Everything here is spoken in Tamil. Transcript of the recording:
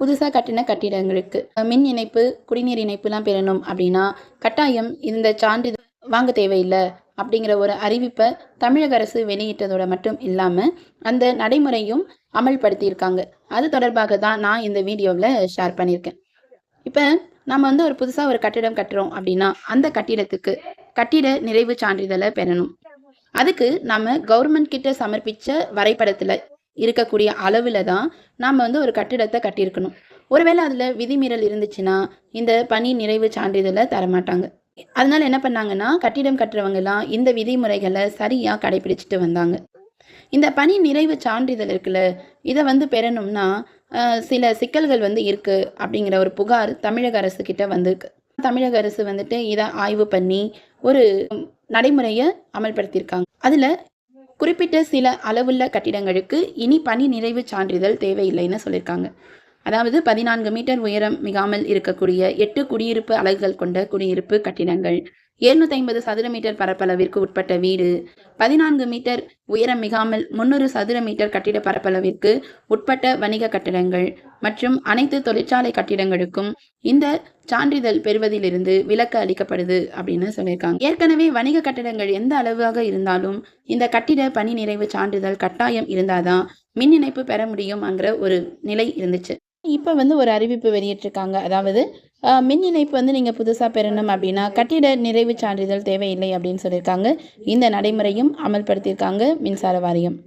புதுசாக கட்டின கட்டிடங்களுக்கு மின் இணைப்பு குடிநீர் இணைப்புலாம் பெறணும் அப்படின்னா கட்டாயம் இந்த சான்றிதழ் வாங்க தேவையில்லை அப்படிங்கிற ஒரு அறிவிப்பை தமிழக அரசு வெளியிட்டதோட மட்டும் இல்லாமல் அந்த நடைமுறையும் அமல்படுத்தியிருக்காங்க. அது தொடர்பாக தான் நான் இந்த வீடியோவில் ஷேர் பண்ணியிருக்கேன். இப்போ நம்ம வந்து ஒரு புதுசாக ஒரு கட்டிடம் கட்டுறோம் அப்படின்னா அந்த கட்டிடத்துக்கு கட்டிட நிறைவு சான்றிதழை பெறணும். அதுக்கு நம்ம கவர்மெண்ட் கிட்ட சமர்ப்பித்த வரைபடத்தில் இருக்கக்கூடிய அளவில் தான் நாம் வந்து ஒரு கட்டிடத்தை கட்டியிருக்கணும். ஒருவேளை அதில் விதிமீறல் இருந்துச்சுன்னா இந்த பணி நிறைவு சான்றிதழை தரமாட்டாங்க. அதனால என்ன பண்ணாங்கன்னா கட்டிடம் கட்டுறவங்கலாம் இந்த விதிமுறைகளை சரியாக கடைபிடிச்சிட்டு வந்தாங்க. இந்த பணி நிறைவு சான்றிதழ் இருக்குல்ல இதை வந்து பெறணும்னா சில சிக்கல்கள் வந்து இருக்குது அப்படிங்கிற ஒரு புகார் தமிழக அரசு கிட்ட வந்திருக்கு. தமிழக அரசு வந்துட்டு இதை ஆய்வு பண்ணி ஒரு நடைமுறையை அமல்படுத்தியிருக்காங்க. அதில் குறிப்பிட்ட சில அளவுள்ள கட்டிடங்களுக்கு இனி பணி நிறைவு சான்றிதழ் தேவையில்லைன்னு சொல்லியிருக்காங்க. அதாவது பதினான்கு மீட்டர் உயரம் மிகாமல் இருக்கக்கூடிய எட்டு குடியிருப்பு அலகுகள் கொண்ட குடியிருப்பு கட்டிடங்கள் 750 ஐம்பது சதுர மீட்டர் பரப்பளவிற்கு உட்பட்ட வீடு பதினான்கு மீட்டர் உயரம் மிகாமல் முன்னூறு சதுர மீட்டர் கட்டிட பரப்பளவிற்கு உட்பட்ட வணிக கட்டிடங்கள் மற்றும் அனைத்து தொழிற்சாலை கட்டிடங்களுக்கும் இந்த சான்றிதழ் பெறுவதிலிருந்து விலக்கு அளிக்கப்படுது அப்படின்னு சொல்லியிருக்காங்க. ஏற்கனவே வணிக கட்டிடங்கள் எந்த அளவாக இருந்தாலும் இந்த கட்டிட பணி நிறைவு சான்றிதழ் கட்டாயம் இருந்தாதான் மின் இணைப்பு பெற முடியுங்கிற ஒரு நிலை இருந்துச்சு. இப்போ வந்து ஒரு அறிவிப்பு வெளியிட்டிருக்காங்க. அதாவது மின் இணைப்பு வந்து நீங்கள் புதுசாக பெறணும் அப்படின்னா கட்டிட நிறைவு சான்றிதழ் தேவையில்லை அப்படின்னு சொல்லியிருக்காங்க. இந்த நடைமுறையும் அமல்படுத்தியிருக்காங்க மின்சார வாரியம்.